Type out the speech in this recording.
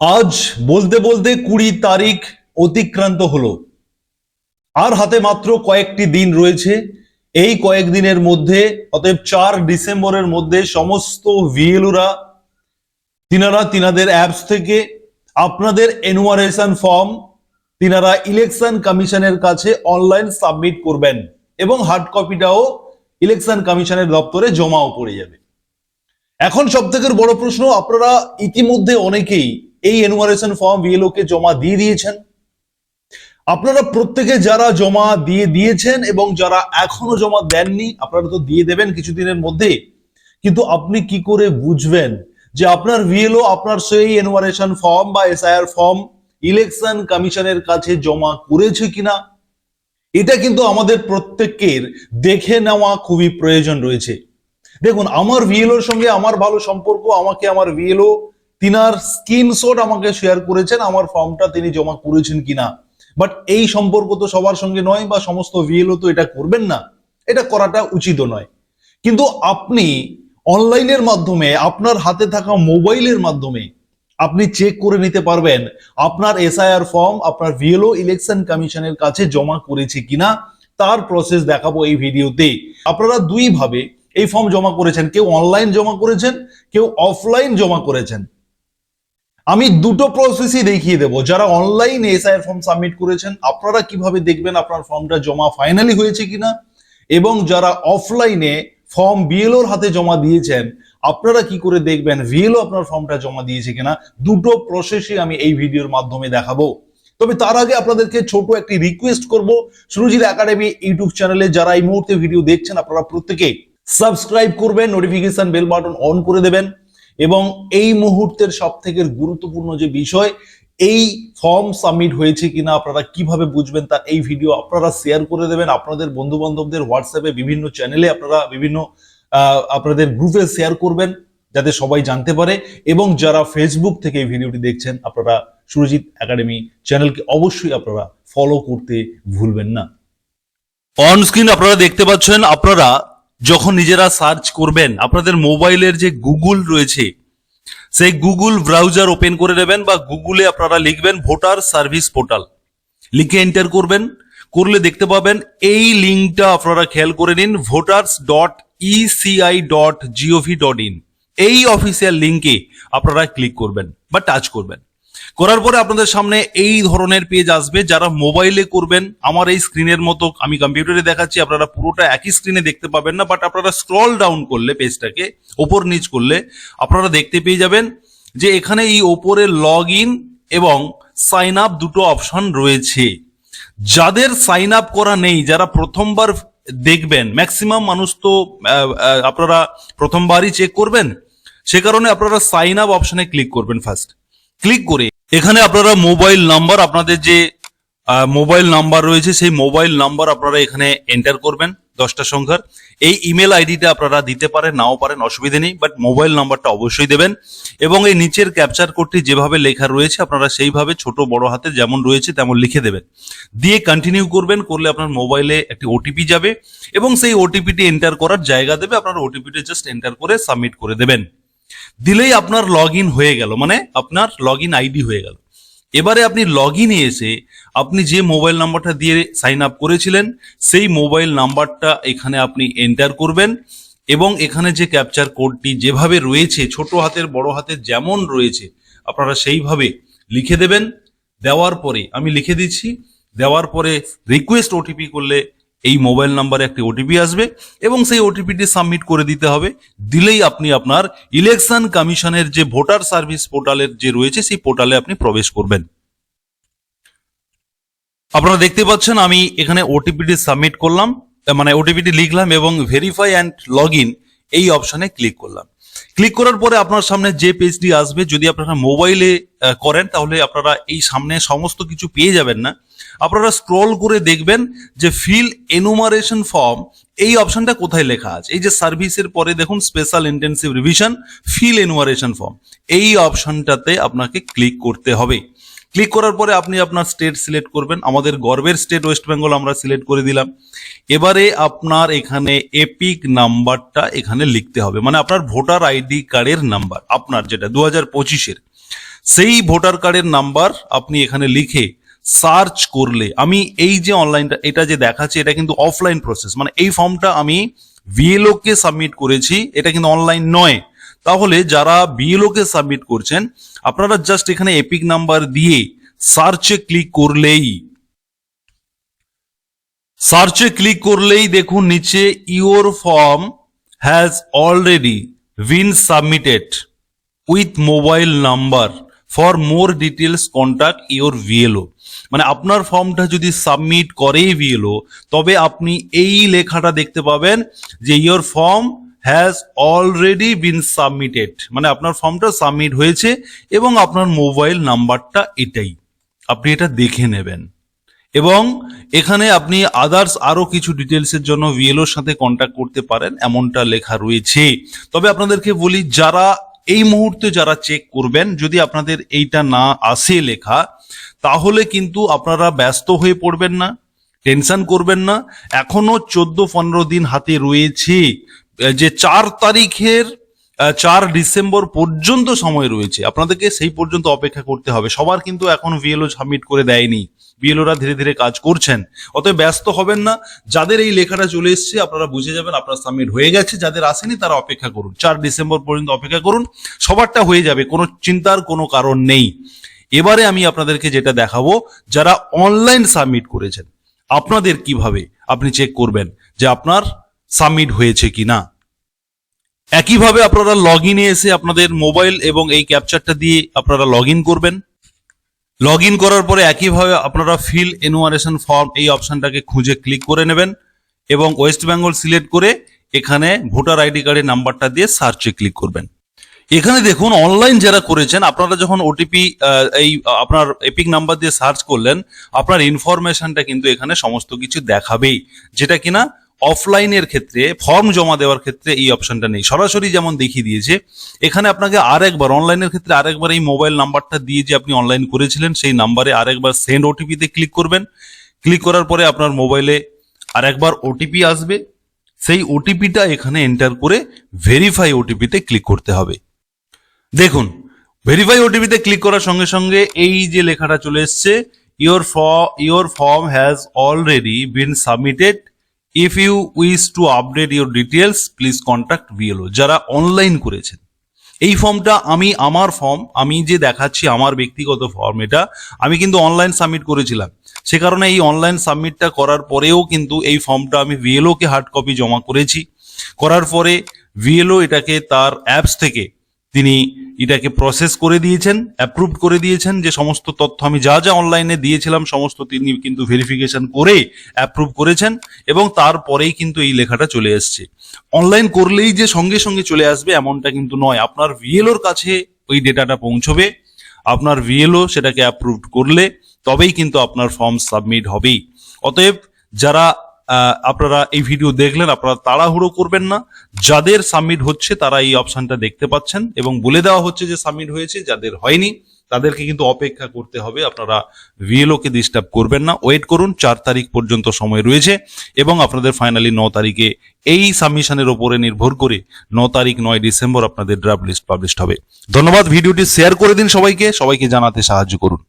আজ বলতে বলতে কুড়ি তারিখ অতিক্রান্ত হলো। আর হাতে মাত্র কয়েকটি দিন রয়েছে। এই কয়েকদিনের মধ্যে, অতএব চার ডিসেম্বরের মধ্যে সমস্ত ভিএলুরা তিনারা তিনাদের অ্যাপস থেকে, আপনাদের এনুয়ারেশন ফর্ম, তিনারা ইলেকশন কমিশনের কাছে অনলাইন সাবমিট করবেন এবং হার্ড কপিটাও ইলেকশন কমিশনের দপ্তরে জমাও পড়ে যাবে। এখন সব থেকে বড় প্রশ্ন, আপনারা ইতিমধ্যে অনেকেই এই এনুয়ারেশন ফর্ম বিএলও কে জমা দিয়ে দিয়েছেন। আপনারা প্রত্যেকে যারা জমা দিয়ে দিয়েছেন এবং যারা এখনও জমা দেননি, আপনারা তো দিয়ে দেবেন কিছুদিনের মধ্যে। কিন্তু আপনি কি করে বুঝবেন যে আপনার ভিএলও আপনার সেই এনুয়ারেশন ফর্ম বা এসআইআর ফর্ম ইলেকশন কমিশনের কাছে জমা করেছে কিনা? এটা কিন্তু আমাদের প্রত্যেকের দেখে নেওয়া খুবই প্রয়োজন রয়েছে। দেখুন, আমার ভিএলওর সঙ্গে আমার ভালো সম্পর্ক, আমাকে আমার ভিএলও তিনার স্ক্রিনশট আমাকে শেয়ার করেছেন, আমার ফর্মটা তিনি জমা করেছেন কিনা। বাট এই সম্পর্ক তো সবার সঙ্গে নয় বা সমস্ত ভিএলও তো এটা করবেন না। এটা করাটা উচিত নয়। কিন্তু আপনি অনলাইনের মাধ্যমে, আপনার হাতে থাকা মোবাইলের মাধ্যমে আপনি চেক করে নিতে পারবেন আপনার এসআইআর ফর্ম আপনার ভিএলও ইলেকশন কমিশনের কাছে জমা করেছে কিনা, তার প্রসেস দেখাবো এই ভিডিওতে আপনারা দুইভাবে এই ফর্ম জমা করেছেন। কেউ অনলাইন জমা করেছেন, কেউ অফলাইন জমা করেছেন। আমি দুটো প্রসেসই দেখিয়ে দেবো। যারা অনলাইন এসআইআর ফর্ম সাবমিট করেছেন, আপনারা কীভাবে দেখবেন আপনার ফর্মটা জমা ফাইনালি হয়েছে কিনা? এবং যারা অফলাইনে ফর্ম বিএলওর হাতে জমা দিয়েছেন, আপনারা কি করে দেখবেন ভিএলও আপনার ফর্মটা জমা দিয়েছে কিনা? দুটো প্রসেসই আমি এই ভিডিওর মাধ্যমে দেখাবো। তবে তার আগে আপনাদেরকে ছোট একটি রিকোয়েস্ট করব। সুরজিৎ একাডেমি ইউটিউব চ্যানেলে যারা এই মুহূর্তে ভিডিও দেখছেন, আপনারা প্রত্যেকে সাবস্ক্রাইব করবেন নোটিফিকেশন বেল বাটন অন করে দেবেন। এবং এই মুহূর্তের সব থেকে গুরুত্বপূর্ণ যে বিষয়, এই ফর্ম সাবমিট হয়েছে কিনা, আপনারা কীভাবে বুঝবেন তা এই ভিডিও আপনারা শেয়ার করে দেবেন। আপনাদের বন্ধু বান্ধবদের হোয়াটসঅ্যাপে বিভিন্ন চ্যানেলে আপনারা বিভিন্ন আপনাদের গ্রুপে শেয়ার করবেন, যাতে সবাই জানতে পারে। এবং যারা ফেসবুক থেকে এই ভিডিওটি দেখছেন, আপনারা সুরজিৎ একাডেমি চ্যানেলকে অবশ্যই আপনারা ফলো করতে ভুলবেন না। অন স্ক্রিন আপনারা দেখতে পাচ্ছেন, আপনারা যখন নিজেরা সার্চ করবেন, আপনাদের মোবাইলের যে গুগল রয়েছে, সেই গুগল ব্রাউজার ওপেন করে নেবেন বা গুগলে আপনারা লিখবেন ভোটার সার্ভিস পোর্টাল লিখে এন্টার করবেন, করলে দেখতে পাবেন এই লিঙ্কটা আপনারা খেয়াল করে নিন voters dot ECI dot GOV dot in এই অফিসিয়াল লিঙ্কে আপনারা ক্লিক করবেন বা টাচ করবেন। করার পরে আপনাদের সামনে এই ধরনের পেজ আসবে। যারা মোবাইলে করবেন, আমার এই স্ক্রিনের মতো আমি কম্পিউটারে দেখাচ্ছি, আপনারা পুরোটা একই স্ক্রিনে দেখতে পাবেন না বাট আপনারা স্ক্রল ডাউন করলে পেজটাকে ওপর নিচ করলে আপনারা দেখতে পেয়ে যাবেন যে এখানে এই ওপরে লগ ইন এবং সাইন আপ দুটো অপশন রয়েছে। যাদের সাইন আপ করা নেই, যারা প্রথমবার দেখবেন ম্যাক্সিমাম মানুষ তো আপনারা প্রথমবারই চেক করবেন, সে কারণে আপনারা সাইন আপ অপশনে ক্লিক করবেন ফার্স্ট ক্লিক করে এখানে আপনারা মোবাইল নাম্বার আপনাদের যে মোবাইল নাম্বার রয়েছে, সেই মোবাইল নাম্বার আপনারা এখানে এন্টার করবেন, দশটা সংখ্যার। এই ইমেল আইডিটা আপনারা দিতে পারেন, নাও পারেন, অসুবিধে নেই বাট মোবাইল নাম্বারটা অবশ্যই দেবেন। এবং এই নিচের ক্যাপচার কোডটি যেভাবে লেখা রয়েছে, আপনারা সেইভাবে ছোট, বড় হাতে যেমন রয়েছে তেমন লিখে দেবেন। দিয়ে কন্টিনিউ করবেন, করলে আপনার মোবাইলে একটি ওটিপি যাবে এবং সেই ওটিপিটি এন্টার করার জায়গা দেবে, আপনার ওটিপিটি জাস্ট এন্টার করে সাবমিট করে দেবেন। দিলেই আপনার লগ হয়ে গেল মানে আপনার লগ আইডি হয়ে গেল। এবারে আপনি লগ ইনে এসে আপনি যে মোবাইল নাম্বারটা দিয়ে সাইন আপ করেছিলেন, সেই মোবাইল নাম্বারটা এখানে আপনি এন্টার করবেন এবং এখানে যে ক্যাপচার কোডটি যেভাবে রয়েছে, ছোট হাতের, বড় হাতের যেমন রয়েছে, আপনারা সেইভাবে লিখে দেবেন। দেওয়ার পরে, আমি লিখে দিচ্ছি, দেওয়ার পরে রিকোয়েস্ট ওটিপি করলে এই মোবাইল নাম্বারে একটি ওটিপি আসবে এবং সেই ওটিপিটি সাবমিট করে দিতে হবে। দিলেই আপনি আপনার ইলেকশন কমিশনের যে ভোটার সার্ভিস পোর্টালের যে রয়েছে, সেই পোর্টালে আপনি প্রবেশ করবেন। আপনারা দেখতে পাচ্ছেন, আমি এখানে ওটিপিটি সাবমিট করলাম মানে ওটিপিটি লিখলাম এবং ভেরিফাই অ্যান্ড লগ এই অপশনে ক্লিক করলাম। ক্লিক করার পরে আপনার সামনে যে পেজটি আসবে, যদি আপনারা মোবাইলে করেন, তাহলে আপনারা এই সামনে সমস্ত কিছু পেয়ে যাবেন না। আপনারা স্ক্রল করে দেখবেন যে ফিল এনুমারেশন ফর্ম এই অপশনটা কোথায় লেখা আছে? এই যে সার্ভিসের পরে দেখুন special intensive revision fill enumeration form এই অপশনটাতে আপনাকে ক্লিক করতে হবে। ক্লিক করার পরে আপনি আপনার স্টেট সিলেক্ট করবেন। আমাদের গর্বের স্টেট ওয়েস্ট বেঙ্গল আমরা সিলেক্ট করে দিলাম। এবারে আপনার এখানে এপিক নাম্বারটা এখানে লিখতে হবে। মানে আপনার ভোটার আইডি কার্ডের নাম্বার আপনার যেটা দু হাজার পঁচিশের। সেই ভোটার কার্ডের নাম্বার আপনি এখানে লিখে সার্চ করলে, আমি এই যে অনলাইনটা এটা যে দেখাচ্ছি, এটা কিন্তু অফলাইন প্রসেস মানে এই ফর্মটা আমি বিএলও কে সাবমিট করেছি, এটা কিন্তু অনলাইন নয়। তাহলে যারা বিএলও কে সাবমিট করছেন, আপনারা জাস্ট এখানে এপিক নাম্বার দিয়ে সার্চে ক্লিক করলেই সার্চে ক্লিক করলেই দেখুন নিচে your form has already been submitted with mobile number for more details contact your VLO মানে আপনার ফর্মটা যদি সাবমিট করে ভিএলও তবে আপনি এই লেখাটা দেখতে পাবেন যে your form has already been submitted মানে আপনার ফর্মটা সাবমিট হয়েছে এবং আপনার মোবাইল নাম্বারটা এটাই। আপনি এটা দেখে নেবেন। এবং এখানে আপনি আদার্স আরও কিছু ডিটেলসের জন্য ভিএলওর সাথে কন্ট্যাক্ট করতে পারেন, এমনটা লেখা রয়েছে। তবে আপনাদেরকে বলি, যারা এই মুহূর্তে যারা চেক করবেন, যদি আপনাদের এইটা না আসে লেখা, তাহলে কিন্তু আপনারা ব্যস্ত হয়ে পড়বেন না টেনশন করবেন না। এখনও চোদ্দ পনেরো দিন হাতে রয়েছে যে চার তারিখের চার ডিসেম্বর পর্যন্ত সময় রয়েছে। আপনাদেরকে সেই পর্যন্ত অপেক্ষা করতে হবে। সবার কিন্তু এখন ভিএলও সাবমিট করে দেয়নি। বিএলওরা ধীরে ধীরে কাজ করছেন। অতএব ব্যস্ত হবেন না। যাদের এই লেখাটা চলে এসেছে, আপনারা বুঝে যাবেন, আপনার সাবমিট হয়ে গেছে। যাদের আসেনি, তারা অপেক্ষা করুন। চার ডিসেম্বর পর্যন্ত অপেক্ষা করুন। সবারটা হয়ে যাবে। কোনো চিন্তার কোনো কারণ নেই। এবারে আমি আপনাদেরকে যেটা দেখাবো, যারা অনলাইন সাবমিট করেছেন, আপনাদের কীভাবে আপনি চেক করবেন যে আপনার সাবমিট হয়েছে কি না একইভাবে আপনারা লগ ইনে এসে আপনাদের মোবাইল এবং এই ক্যাপচারটা দিয়ে আপনারা লগ করবেন। লগ করার পরে একইভাবে আপনারা ফিল এনুয়ারেশন ফর্ম এই অপশনটাকে খুঁজে ক্লিক করে নেবেন এবং ওয়েস্ট বেঙ্গল সিলেক্ট করে এখানে ভোটার আইডি কার্ডের নাম্বারটা দিয়ে সার্চে ক্লিক করবেন। এখানে দেখুন অনলাইন যারা করেছেন, আপনারা যখন ওটিপি এই, আপনার এপিক নাম্বার দিয়ে সার্চ করলেন, আপনার ইনফরমেশনটা কিন্তু এখানে সমস্ত কিছু দেখাবেই। যেটা কিনা অফলাইনের ক্ষেত্রে ফর্ম জমা দেওয়ার ক্ষেত্রে এই অপশনটা নেই। সরাসরি যেমন দেখিয়ে দিয়েছে, এখানে আপনাকে আরেকবার অনলাইনের ক্ষেত্রে আরেকবার এই মোবাইল নাম্বারটা দিয়ে যে আপনি অনলাইন করেছিলেন, সেই নাম্বারে আরেকবার সেন্ড ওটিপিতে ক্লিক করবেন। ক্লিক করার পরে আপনার মোবাইলে আরেকবার ওটিপি আসবে। সেই ওটিপিটা এখানে এন্টার করে ভেরিফাই ওটিপিতে ক্লিক করতে হবে। দেখুন ভেরিফাই ওটিপিতে ক্লিক করার সঙ্গে সঙ্গে এই যে লেখাটা চলে এসছে your your form has already been submitted if you wish to update your details please contact BLO যারা অনলাইন করেছেন। এই ফর্মটা আমি, আমার ফর্ম আমি যে দেখাচ্ছি আমার ব্যক্তিগত ফর্ম এটা, আমি কিন্তু অনলাইন সাবমিট করেছিলাম। সে কারণে এই অনলাইন সাবমিটটা করার পরেও কিন্তু এই ফর্মটা আমি ভিএলও কে হার্ড কপি জমা করেছি। করার পরে ভিএলও এটাকে তার অ্যাপস থেকে তিনি এটাকে প্রসেস করে দিয়েছেন অ্যাপ্রুভ করে দিয়েছেন যে সমস্ত তথ্য আমি যা যা অনলাইনে দিয়েছিলাম, সমস্ত তিনি কিন্তু ভেরিফিকেশন করে অ্যাপ্রুভ করেছেন এবং তারপরেই কিন্তু এই লেখাটা চলে এসছে। অনলাইন করলেই যে সঙ্গে সঙ্গে চলে আসবে এমনটা কিন্তু নয়। আপনার ভিএলওর কাছে ওই ডেটাটা পৌঁছবে, আপনার ভিএলও সেটাকে অ্যাপ্রুভ করলে তবেই কিন্তু আপনার ফর্ম সাবমিট হবেই। অতএব যারা আপনারা এই ভিডিও দেখলেন, আপনারা তাড়াহুড়ো করবেন না। যাদের সাবমিট হচ্ছে, তারা এই অপশনটা দেখতে পাচ্ছেন এবং বলে দেওয়া হচ্ছে যে সাবমিট হয়েছে, যাদের হয়নি, তাদেরকে কিন্তু অপেক্ষা করতে হবে। আপনারা ভিএলও কে ডিস্টার্ব করবেন না। ওয়েট করুন, চার তারিখ পর্যন্ত সময় রয়েছে এবং আপনাদের ফাইনালি ন তারিখে এই সাবমিশনের ওপরে নির্ভর করে ন তারিখ, নয় ডিসেম্বর আপনাদের ড্রাফট লিস্ট পাবলিশ হবে। ধন্যবাদ ভিডিওটি শেয়ার করে দিন সবাইকে। সবাইকে জানাতে সাহায্য করুন।